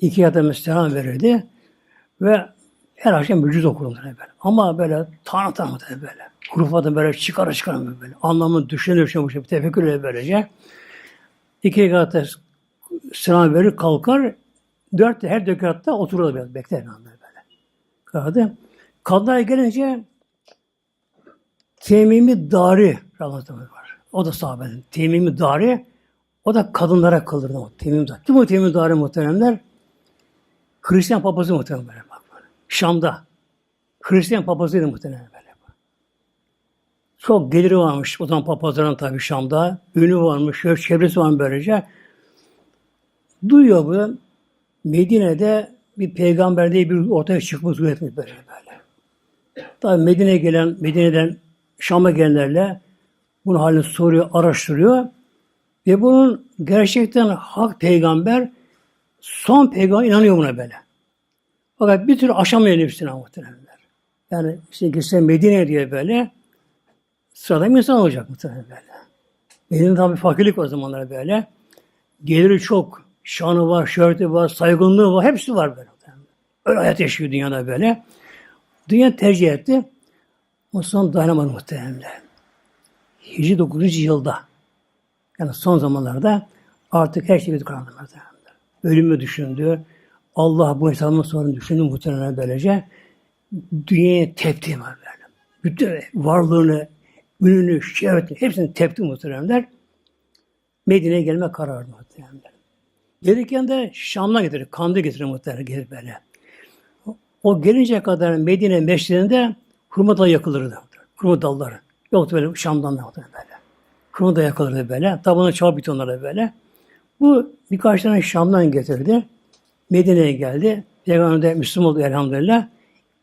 İki yata selam verirdi ve her akşam vücut okurdu böyle. Ama böyle tanı tanı böyle. Kurufadan böyle çıkara çıkara böyle. Anlamını düşüne bu şekilde tefekkür eder böylece. İki rekatta selam verir kalkar. Dört her rekatta oturur biraz bekler böyle. böyle. Kaldı. Kadınlara gelince Temimi Dari rahmetullah var. O da sahabenin. Temimi Dari o da kadınlara kıldırdı. Temim Dari. Kim o Temim Dari muhteremler? Hristiyan papazı muhterem böyle bak böyle. Şam'da. Hristiyan papazıydı muhterem böyle. Çok geliri varmış o zaman papazların tabii Şam'da. Ünü varmış, çevresi var böylece. Duyuyor bu. Medine'de bir peygamber diye bir ortaya çıkmış üretmiş böyle böyle. Tabii Medine'ye gelen, Medine'den Şam'a gelenlerle bunun halini soruyor, araştırıyor. Ve bunun gerçekten hak peygamber son peygamber inanıyor buna böyle. Fakat bir türlü aşamıyor nefsine muhtemelenler. Yani işte gitse Medine diye böyle sıradan bir insan olacak muhtemelen böyle. Medine'de tabi fakirlik o zamanlar böyle. Geliri çok, şanı var, şöhreti var, saygınlığı var, hepsi var böyle. Öyle hayat yaşıyor dünyada böyle. Dünya tercih etti. Osman dayanamadı muhtemelen. Hicri 9. yılda yani son zamanlarda artık her şey bir karanlık muhtemelen. Ölümü düşündü. Allah bu hesabını sonra düşündü muhtemelen böylece. Dünyaya tepti var böyle. Bütün varlığını, ününü, şehvetini hepsini tepti muhteremler. Medine'ye gelme kararı muhteremler. Gelirken de Şam'dan getirir, kandı getirir muhterem gelir böyle. O gelince kadar Medine meşridinde hurma dalı yakılırdı. Hurma dalları. Yoktu böyle Şam'dan da böyle. Hurma da yakılırdı böyle. Tabanı çal bitonları böyle. Bu birkaç tane Şam'dan getirdi. Medine'ye geldi. Peygamber de Müslüman oldu elhamdülillah.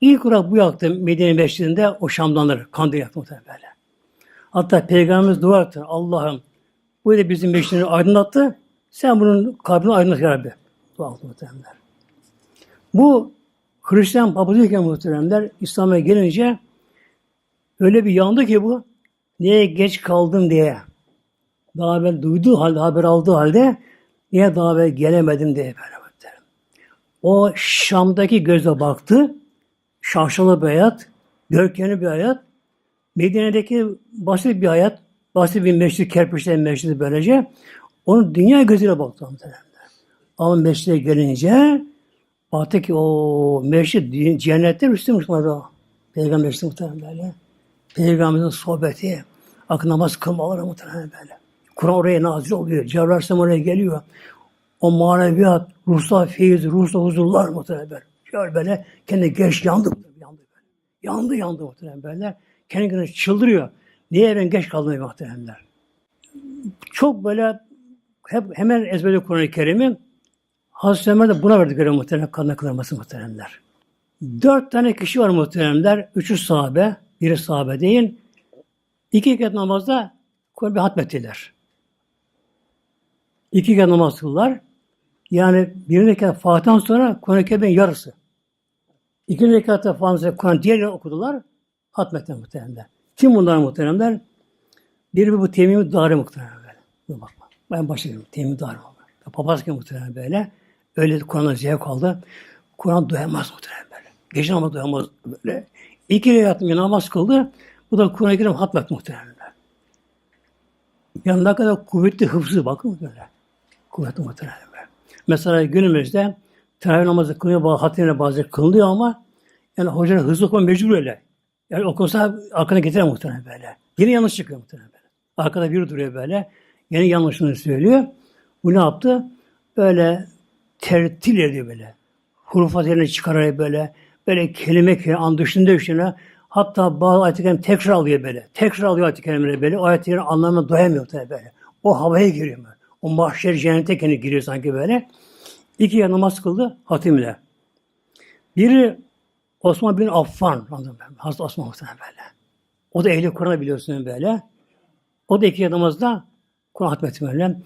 İlk olarak bu yaktı Medine Meşridi'nde o Şamdanları kandil yaktı muhtemelen böyle. Hatta Peygamberimiz dua etti. Allah'ım bu da bizim meşrini aydınlattı. Sen bunun kalbini aydınlat ya Rabbi. Dua etti muhtemelen. Bu Hristiyan papazıyken muhteremler İslam'a gelince öyle bir yandı ki bu niye geç kaldım diye. Daha evvel duyduğu halde, haber aldığı halde niye daha evvel gelemedim diye muhterem. O Şam'daki göze baktı. Şaşalı bir hayat, görkemli bir hayat. Medine'deki basit bir hayat, basit bir meşrit, kerpiçten meşridi böylece. Onun dünya gözüyle baktı. Ama meşride gelince Baktı ki o meşrit cennette Müslüman Müslüman Peygamber Müslüman muhtemelen böyle. Peygamberin sohbeti, akıl namaz kılmaları muhtemelen böyle. Kur'an oraya nazil oluyor. Cebrail oraya geliyor. O maneviyat, ruhsal feyiz, ruhsal huzurlar muhtemelen böyle. Şöyle böyle kendi geç yandı. Yandı. Yandı yandı muhtemelen böyle. Kendi kendine çıldırıyor. Niye ben geç kaldım muhtemelenler. Çok böyle hep hemen ezberde Kur'an-ı Kerim'i Hazreti Ömer de buna verdi göre muhterem kadına kılınması muhteremler. Dört tane kişi var muhteremler. Üçü sahabe, biri sahabe değil. İki rekat namazda Kur'an bir hatmettiler. İki rekat namaz kıldılar. Yani bir rekat Fatiha'dan sonra Kur'an-ı Kerim'in yarısı. İki rekatta falan Kur'an diğer okudular. Hatmettiler muhteremler. Kim bunlar muhteremler? Biri bu temimi darı muhteremler. Dur bakma. Ben başlayayım. Temimi darı. Papaz gibi muhterem böyle. Öyle Kur'an'a zevk aldı. Kur'an doyamaz böyle. Gece namazı doyamaz böyle. İki rekat namaz kıldı. Bu da Kur'an-ı Kerim hatmet muhtemelen. Yani kadar kuvvetli hıfzı bakın böyle. Kuvvetli muhtemelen. Mesela günümüzde teravih namazı kılıyor, bazı hatimle bazı kılınıyor ama yani hocanın hızlı okuma mecbur öyle. Yani okursa aklına getiren muhtemelen böyle. Yine yanlış çıkıyor muhtemelen böyle. Arkada biri duruyor böyle. Yine yanlışını söylüyor. Bu ne yaptı? Böyle tertil ediyor böyle. Huruf yerine çıkararak böyle. Böyle kelime kelime an dışında üstüne hatta bazı ayet-i tekrar alıyor böyle. Tekrar alıyor ayet-i böyle. O ayet-i anlamına doyamıyor tabii böyle. O havaya giriyor. O mahşer cennete kendi giriyor sanki böyle. İki yer namaz kıldı hatimle. Biri Osman bin Affan. Hazreti Osman muhtemelen böyle. O da ehli Kur'an'ı biliyorsun böyle. O da iki namazda Kur'an hatmetti böyle.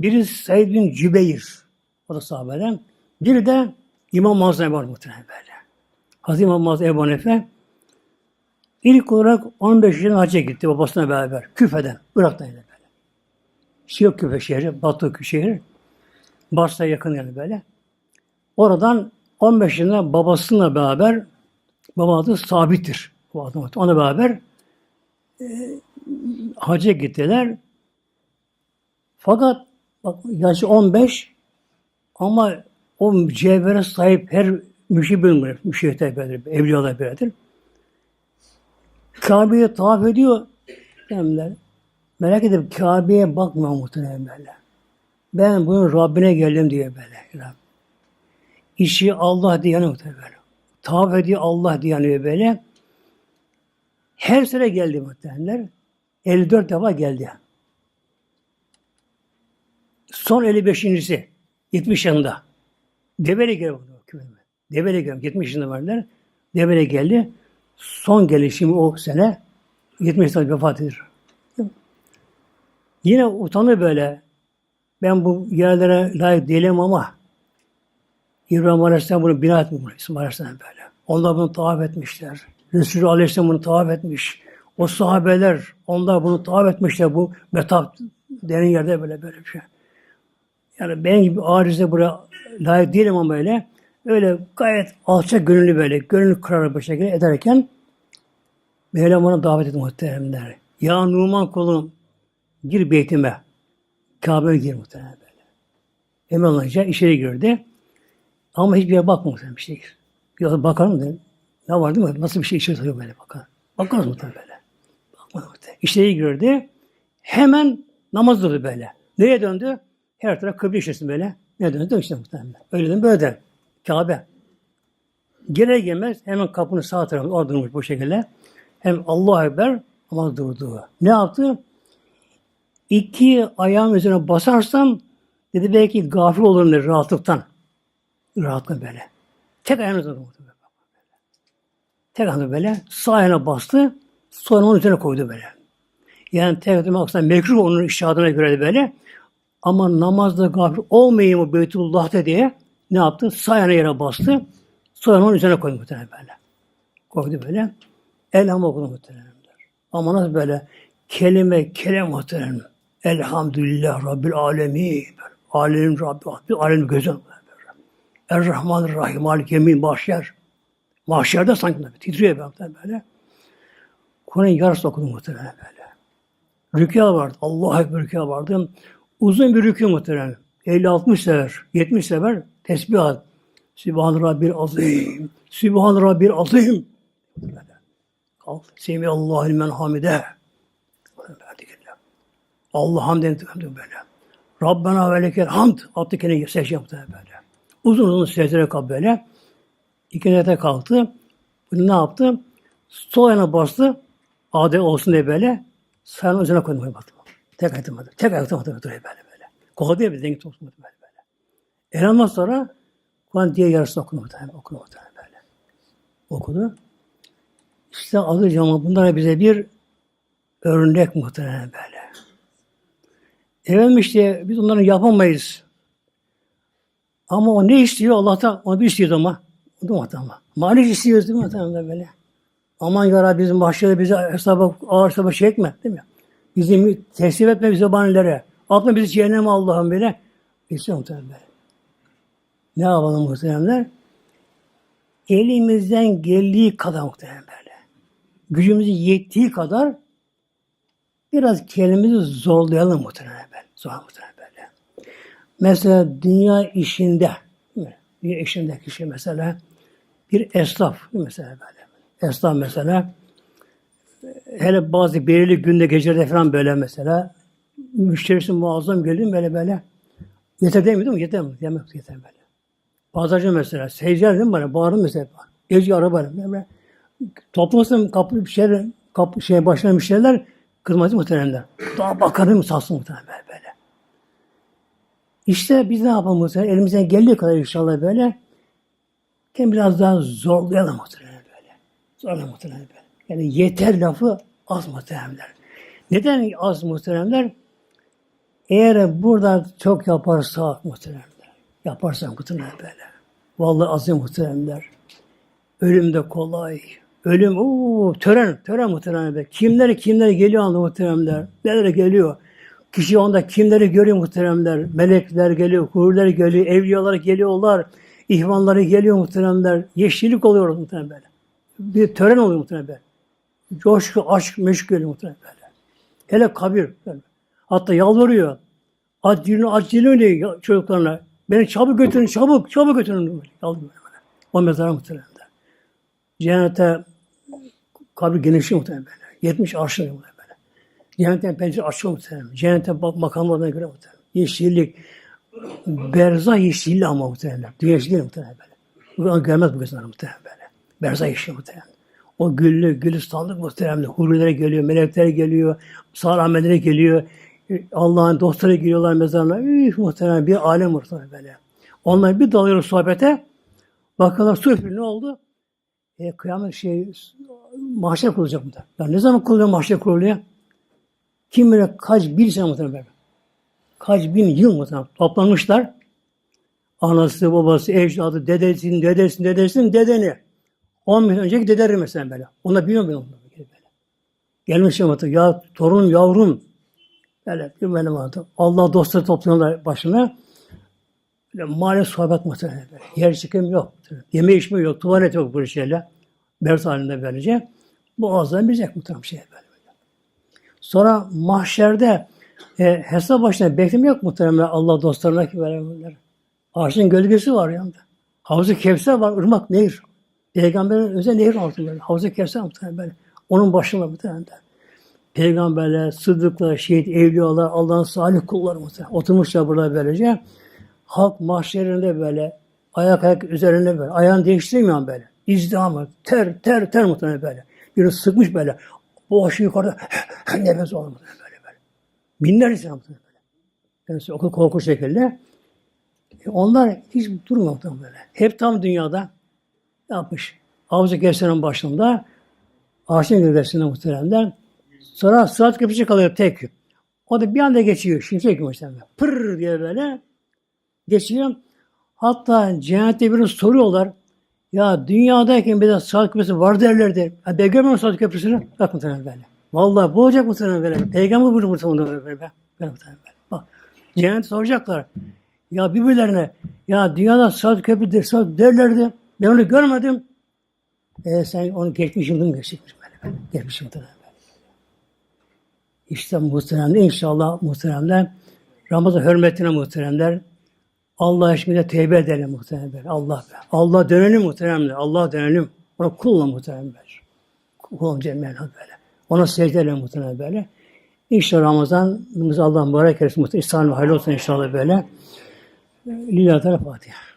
Biri Said bin Cübeyr. O da sahabeden. Biri de İmam Mazlum Ebu muhtemelen böyle. Hazreti İmam Mazlum Ebu Hanife ilk olarak 15 yaşında hacca gitti babasına beraber. Küfe'den, Irak'tan yani Küfe şehri, Batı şehir. Barsa'ya yakın yani böyle. Oradan 15 yaşında babasıyla beraber baba adı Sabit'tir. Bu adam. Ona beraber e, hacca gittiler. Fakat bak, yaşı 15 ama o cevhere sahip her müşri bölümleri, müşrihler böyledir, evliyalar böyledir. Kabe'ye tavaf ediyor. Demler. Merak edip Kabe'ye bakmıyor muhtemelen böyle. Ben bunun Rabbine geldim diye böyle. İşi Allah diye yanıyor böyle. Tavaf ediyor Allah diye yanıyor böyle. Her sene geldi muhtemelenler. 54 defa geldi. Son 55.si 70 yaşında. Develi geldi. Develi geldi. 70 yaşında varlar. Develi geldi. Son gelişim o sene 70 yaşında vefat edir. Yine utanır böyle. Ben bu yerlere layık değilim ama İbrahim Aleyhisselam bunu bina etmiş. İsmail Aleyhisselam böyle. Onlar bunu tavaf etmişler. Resulü Aleyhisselam bunu tavaf etmiş. O sahabeler, onlar bunu tavaf etmişler. Bu metap derin yerde böyle böyle bir şey. Yani ben gibi arize buraya layık değilim ama böyle. Öyle gayet alçak gönüllü böyle, gönül kırarak bir şekilde ederken Mevlam ona davet etti muhteremler. Ya Numan kolum gir beytime. Kabe'ye gir muhterem böyle. Hemen olunca içeri girdi. Ama hiçbir yere bakmadı muhterem işte. Ya bakalım da ne var değil mi? Nasıl bir şey içeri soruyor böyle bakar. Bakarız muhterem böyle. Bakmadı muhterem. İçeri girdi. Hemen namaz durdu böyle. Nereye döndü? Her taraf kıble işlesin böyle. Ne döndü? işte muhtemelen. Öyle de böyle de. Kabe. Girer gelmez hemen kapının sağ tarafında orada durmuş bu şekilde. Hem Allah Ekber ama durdu. Ne yaptı? İki ayağım üzerine basarsam dedi belki gafil olurum dedi rahatlıktan. Rahatlıkla böyle. Tek ayağını durdu. Tek ayağını böyle sağ ayağına bastı. Sonra onun üzerine koydu böyle. Yani tek ayağına aslında mekruh onun işadına göre de böyle. Ama namazda gafil olmayayım o Beytullah'ta diye ne yaptı? Sağ ayağına yere bastı. Sonra onun üzerine koydu muhtemelen böyle. Koydu böyle. Elham okudu muhteremler. Ama nasıl böyle kelime kelime muhterem. Elhamdülillah Rabbil alemin. Alemin Rabbi, Rabbi alemin gözü. Er-Rahman Rahim Malik Yemin Mahşer. Mahşerde sanki böyle, titriyor böyle. böyle. Kur'an'ın yarısı okudum muhtemelen böyle. Rükû vardı. Allah Ekber rükû vardı. Uzun bir rükû muhtemelen. 50-60 sefer, 70 sefer tesbihat. Sübhan Rabbil Azim. Sübhan Rabbil Azim. Kalk. Semi Allahü men hamide. Allah hamd etti böyle. Rabbena ve hamd. Attı kendine secde yaptı böyle. Uzun uzun secdeye kalktı böyle. İki nete kalktı. Bunu ne yaptı? Sol yana bastı. Adem olsun diye böyle. Sağına üzerine koydu. Baktı. Tek ayakta Tek ayakta duruyor böyle böyle. Kolay değil mi? Dengi tutmadı böyle böyle. Elhamdan sonra Kur'an diye yarısı okudu. Okudu böyle. Okudu. İşte adı zaman bunlara bize bir örnek muhtemelen böyle. Efendim işte biz onları yapamayız. Ama o ne istiyor Allah'tan? Onu bir istiyor ama. O da muhtemelen. Malik istiyoruz değil mi muhtemelen böyle? Aman ya Rabbi bizim mahşerde bizi hesaba, ağır hesaba çekme değil mi? Bizi teslim etme bize banilere. Atma bizi cehenneme Allah'ım böyle. İstiyor muhtemelen böyle. Ne yapalım muhteremler? Elimizden geldiği kadar muhtemelen. Gücümüzün yettiği kadar biraz kendimizi zorlayalım muhtemelen böyle. Mesela dünya işinde, dünya işindeki kişi mesela bir esnaf mesela böyle. Esnaf mesela hele bazı belirli günde gecelerde falan böyle mesela müşterisi muazzam geliyor böyle böyle yeter mi değil mi? Yeter mi? Yemek yeter böyle. Pazarcı mesela, seyirciler değil mi bana? Bağırın mesela. Gece araba böyle. Toplamasın kapı bir şey, kapı şey başına müşteriler kırmızı muhteremler. Daha bakarım satsın muhterem böyle, böyle. İşte biz ne yapalım muhterem? Elimizden geldiği kadar inşallah böyle. Kendimizi biraz daha zorlayalım muhterem böyle. Zorlayalım muhterem böyle. Yani yeter lafı az muhteremler. Neden az muhteremler? Eğer burada çok yaparsak muhteremler, yaparsak muhteremler böyle. Vallahi azim muhteremler. Ölüm de kolay. Ölüm, ooo, tören, tören muhteremler. Kimleri kimleri geliyor anda muhteremler. Neler geliyor. Kişi onda kimleri görüyor muhteremler. Melekler geliyor, huriler geliyor, evliyalar geliyorlar. ihvanları geliyor muhteremler. Yeşillik oluyor muhterem böyle. Bir tören oluyor muhterem böyle. Coşku, aşk, meşk geliyor muhterem. Hele kabir. Hatta yalvarıyor. Acilin, acilin diyor çocuklarına. Beni çabuk götürün, çabuk, çabuk götürün. Böyle. Yalvarıyor böyle. O mezara muhteremler. Cennete kabir genişliyor muhterem böyle. 70 arşın muhterem böyle. Cennetten pencere açıyor muhterem. Cennete makamlarına göre muhterem. Yeşillik, Berza yeşilli ama muhtemelen. Dünya yeşilli muhtemelen böyle. Bu görmez bu gözler muhtemelen böyle. Berza yeşilli muhtemelen. O güllü, gülistanlık muhtemelen. Huriler geliyor, melekler geliyor, sağlameler geliyor. Allah'ın dostları geliyorlar mezarına. Üf muhtemelen bir alem muhtemelen böyle. Onlar bir dalıyor sohbete. Bakalım su üfürü ne oldu? E, kıyamet şey, mahşer kurulacak mı da? Ya ne zaman kuruluyor mahşer kuruluyor? Kim bilir kaç bin sene muhtemelen böyle kaç bin yıl muhtemelen toplanmışlar. Anası, babası, ecdadı, dedesinin, dedesinin, dedesinin, dedeni. 10 bin önceki dedeleri mesela böyle. Onlar biliyor mu onlar? Böyle. Gelmiş yamatı, ya torun, yavrum. Böyle bir benim adı. Allah dostları topluyorlar başına. Böyle mahalle sohbet muhtemelen böyle. Yer çıkım yok. Yeme içme yok, tuvalet yok böyle şeyler. Bert halinde böylece. Boğazdan bilecek muhtemelen şey böyle. Sonra mahşerde e, hesap başına bekleme yok muhtemelen Allah dostlarına ki verenler. Ağaçın gölgesi var yanında. Havzu Kevser var, ırmak, nehir. Peygamberin özel nehir altında böyle. Havzu Kevser muhtemelen böyle. Onun başında muhtemelen. Peygamberler, sıddıklar, şehit, evliyalar, Allah'ın salih kulları muhtemelen. Oturmuşlar burada böylece. Halk mahşerinde böyle, ayak ayak üzerinde böyle. Ayağını değiştirmiyor böyle. İzdiham, ter, ter, ter muhtemelen böyle. Biri sıkmış böyle. Boğaşı yukarıda nefes olmadı böyle böyle. Binlerce yaptı böyle. Yani okul korku şekilde. E onlar hiç durmuyor böyle. Hep tam dünyada yapmış. Havzu Kevser'in başında ağaçın gölgesinde muhteremler. Sonra sırat köprüsü kalıyor tek. O da bir anda geçiyor. Şimşek gibi muhteremler. Pırr diye böyle geçiyor. Hatta cennette birini soruyorlar. Ya dünyadayken bir de saat köprüsü var derlerdi. Ha, ben görmüyorum saat köprüsünü. Bak muhtemelen böyle. Vallahi bu olacak muhtemelen böyle. Peygamber buyurdu muhtemelen böyle. böyle. böyle muhtemelen böyle. Bak. Cennette soracaklar. Ya birbirlerine ya dünyada saat köprü saat derlerdi. Ben onu görmedim. E sen onu geçmiş yıldım geçmiş böyle. böyle. Geçmiş yıldım böyle. İşte muhteremler inşallah muhteremler Ramazan hürmetine muhteremler Allah aşkına tevbe edelim muhteremler. Allah Allah dönelim muhteremler. Allah dönelim. Ona kulla muhteremler. Kulum cemel böyle. Ona secde edelim muhteremler böyle. İnşallah Ramazan'ımız Allah mübarek etsin. İhsan ve hayırlı olsun inşallah böyle. Lillahi Teala Fatiha.